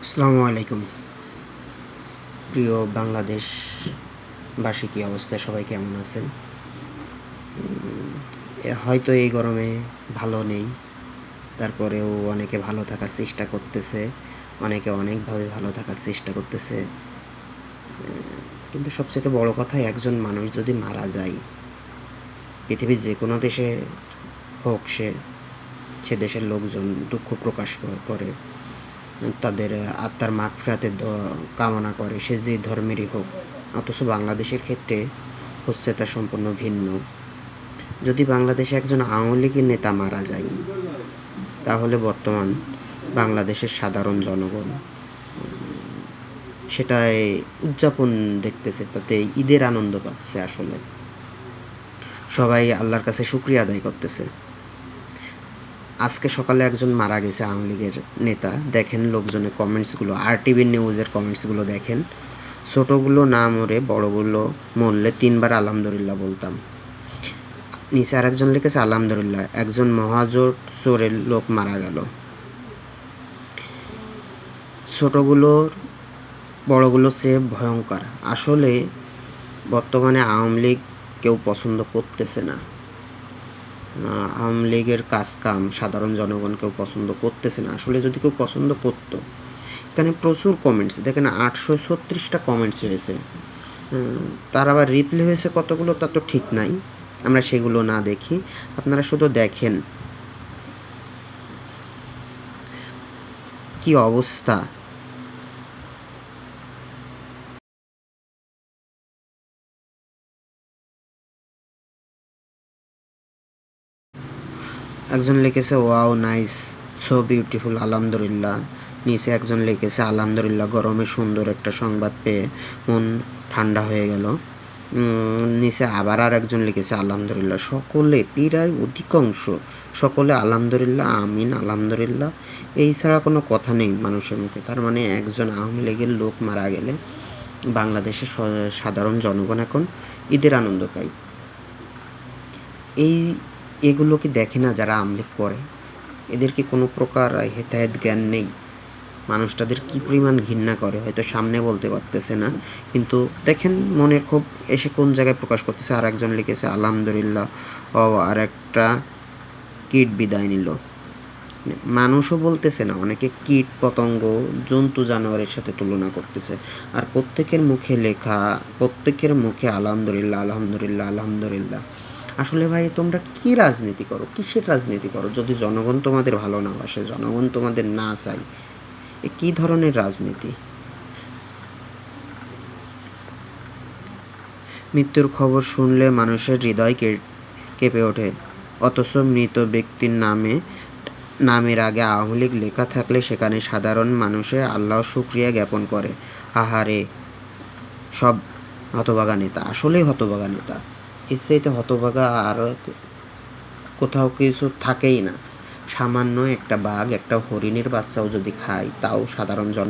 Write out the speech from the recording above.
আসসালামু আলাইকুম। প্রিয় বাংলাদেশবাসী, কী অবস্থা? সবাই কেমন আছেন? হয়তো এই গরমে ভালো নেই। তারপরেও অনেকে ভালো থাকার চেষ্টা করতেছে। অনেকে অনেকভাবে ভালো থাকার চেষ্টা করতেছে। কিন্তু সবচেয়ে বড় কথা, একজন মানুষ যদি মারা যায়, পৃথিবীর যে কোনো দেশে হোক সে সে দেশের লোকজন দুঃখ প্রকাশ করে। তাদের আত্মার মাগফিরাতে কামনা করে। সে যে ধর্মেরই হোক, অথচ বাংলাদেশের ক্ষেত্রে হচ্ছে তা সম্পূর্ণ ভিন্ন। যদি বাংলাদেশে একজন আওয়ামী লীগের নেতা মারা যায়, তাহলে বর্তমান বাংলাদেশের সাধারণ জনগণ সেটাই উদযাপন দেখতেছে, তাতে ঈদের আনন্দ পাচ্ছে আসলে। সবাই আল্লাহর কাছে শুক্রিয়া আদায় করতেছে। আজকে সকালে একজন মারা গেছে আওয়ামী লীগের নেতা। দেখেন লোকজনের কমেন্টসগুলো আর টিভির নিউজের কমেন্টসগুলো দেখেন। ছোটোগুলো না মরে, বড়গুলো মরলে তিনবার আলহামদুলিল্লাহ বলতাম। নিচে আর একজন লিখেছে, আলহামদুলিল্লাহ। একজন মহাজোট চোরের লোক মারা গেল। ছোটোগুলোর বড়গুলোর চেয়ে ভয়ঙ্কর। আসলে বর্তমানে আওয়ামী লীগ কেউ পছন্দ করতেছে না। আওয়ামী লীগের কাজ কাম সাধারণ জনগণ কেউ পছন্দ করতেছে না। আসলে যদি কেউ পছন্দ করতো, এখানে প্রচুর কমেন্টস দেখেন আটশো ছত্রিশটা কমেন্টস হয়েছে। তার আবার রিপ্লে হয়েছে কতগুলো তা তো ঠিক নাই, আমরা সেগুলো না দেখি। আপনারা শুধু দেখেন কি অবস্থা। একজন লিখেছে, ওয়াও, নাইস, সো বিউটিফুল, আলহামদুলিল্লাহ। নিচে একজন লিখেছে, আলহামদুলিল্লাহ, গরমে সুন্দর একটা সংবাদ পেয়ে মন ঠান্ডা হয়ে গেল। নিচে আবার আর একজন লিখেছে, আলহামদুলিল্লাহ, সকলে প্রায় অধিকাংশ, সকলে আলহামদুলিল্লাহ, আমিন, আলহামদুলিল্লাহ। এই ছাড়া কোনো কথা নেই মানুষের মুখে। তার মানে একজন আওয়ামী লীগের লোক মারা গেলে বাংলাদেশের সাধারণ জনগণ এখন ঈদের আনন্দ পায়। এই এগুলো কি দেখে না যারা আমলিক করে? এদের কি কোনো প্রকার হেতায়েত জ্ঞান নেই? মানুষ তাদের কী পরিমাণ ঘৃণা করে? হয়তো সামনে বলতে পারতেছে না। কিন্তু দেখেন মনের খুব এসে কোন জায়গায় প্রকাশ করতেছে? আর একজন লিখেছে, আলহামদুলিল্লাহ। ও আর একটা কীট বিদায় নিল। মানুষও বলতেছে না, অনেকে কীট, পতঙ্গ, জন্তু, জানোয়ারের সাথে তুলনা করতেছে। আর প্রত্যেকের মুখে লেখা, প্রত্যেকের মুখে আলহামদুলিল্লাহ আলহামদুলিল্লাহ আলহামদুলিল্লাহ। আসলে ভাই, তোমরা কি রাজনীতি করো? কিসের রাজনীতি করো? যদি জনগণ তোমাদের ভালো না বাসে, জনগণ তোমাদের না চাই এ কী ধরনের রাজনীতি? মৃত্যুর খবর শুনলে মানুষের হৃদয় কেঁপে ওঠে। অথচ মৃত ব্যক্তির নামে, নামের আগে আওয়ামী লীগ লেখা থাকলে সেখানে সাধারণ মানুষে আল্লাহ শুক্রিয়া জ্ঞাপন করে। আহারে, সব হতবাগা নেতা, আসলেই হতবাগা নেতা। এর চাইতে হতভাগা আর কোথাও কিছু থাকেই না। সামান্য একটা বাঘ, একটা হরিণের বাচ্চাও যদি খায়, তাও সাধারণ জন